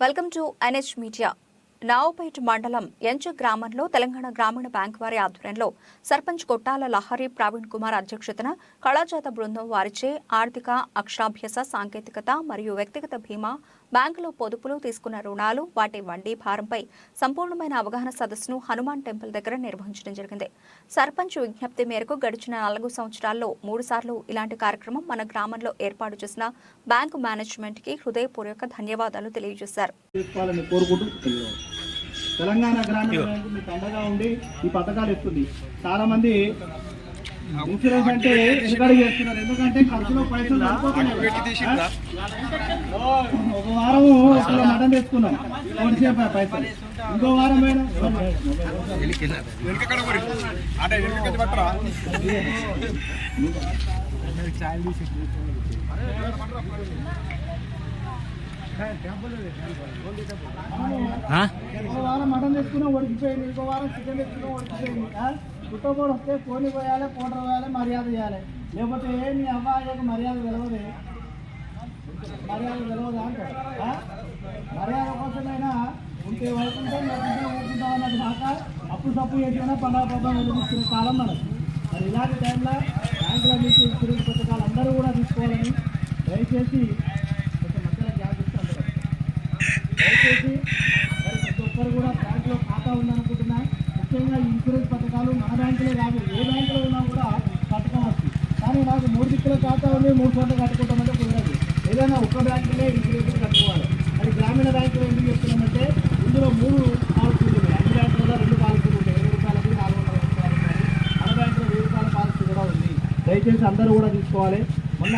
Welcome to NH media. Navupeta మండలం ఎంచ గ్రామంలో తెలంగాణ గ్రామీణ బ్యాంక్ వారి ఆధ్వర్యంలో సర్పంచ్ కొట్టాల లహరి ప్రవీణ్ కుమార్ అధ్యక్షతన కళాజాత బృందం వారిచే ఆర్థిక అక్షరాభ్యాస సాంకేతికత మరియు వ్యక్తిగత బీమా బ్యాంకులో పొదుపులు తీసుకున్న రుణాలు వాటి వడ్డీ భారంపై సంపూర్ణమైన అవగాహన సదస్సును హనుమాన్ టెంపుల్ దగ్గర నిర్వహించడం జరిగింది. సర్పంచ్ విజ్ఞప్తి మేరకు గడిచిన నాలుగు సంవత్సరాల్లో మూడు సార్లు ఇలాంటి కార్యక్రమం మన గ్రామంలో ఏర్పాటు చేసిన బ్యాంకు మేనేజ్మెంట్కి హృదయపూర్వక ధన్యవాదాలు తెలియజేశారు. తెలంగాణ గ్రామీణ బ్యాంకు మీకు అండగా ఉండి ఈ పథకాలు ఇస్తుంది. చాలా మంది ఇన్సూరెన్స్ అంటే చేస్తున్నారు? ఎందుకంటే ఖర్చులో పైసలు వారం తెచ్చుకున్నాం. ఒకటి సేపు పైసలు. ఇంకో వారం పోయినా ఇంకో వారం మటన్ తెచ్చుకున్నా ఉడికిపోయింది. ఇంకో వారం చికెన్ తెచ్చుకున్నా ఉడికిపోయింది. ఆ? పుట్టబోడు వస్తే కోని పోయాలి కోటర్ పోయాలి మర్యాద చేయాలి. లేకపోతే ఏ నీ అబ్బాయికి మర్యాద తెలవదు. మర్యాద తెలవదు అంటారు మర్యాద కోసమైనా ఉంటే వరకుంటే లేకుంటే ఊరుకుంటాం అన్నది మాట అప్పుడు తప్పు చేసినా పండగ పబ్బం వెలిగిస్తున్న కాలం మనం మరి ఇలాంటి టైంలో బ్యాంకుల నుంచి ఇన్సూరెన్స్ పథకాలు అందరూ కూడా తీసుకోవాలని దయచేసి కొంచెం మధ్యలో జాగ్రత్త దయచేసి మరి ప్రతి ఒక్కరు కూడా బ్యాంకులో ఖాతా ఉందనుకుంటున్నా ముఖ్యంగా ఈ ఇన్సూరెన్స్ పథకాలు మన బ్యాంకులో కాదు ఏ బ్యాంకులో ఉన్నా కూడా పథకం వస్తుంది. కానీ నాకు మూడు దిక్కుల ఖాతా ఉంది మూడు చోట్ల కట్టుకుంటామంటే కుదరదు. ఏదైనా ఒక్క బ్యాంకులే ఇన్సూరెన్స్ కట్టుకోవాలి. అది గ్రామీణ బ్యాంకులో ఎందుకు చెప్తున్నామంటే ఇందులో మూడు పాలసీలు ఉన్నాయి. అన్ని బ్యాంకులలో రెండు పాలసీలు ఉంటాయి. ఇరవై రూపాయలకి నాలుగు వందల రూపాయలకి మన బ్యాంకులో వెయ్యి రూపాయల పాలసీ కూడా ఉంది. దయచేసి అందరూ కూడా తీసుకోవాలి. మొన్న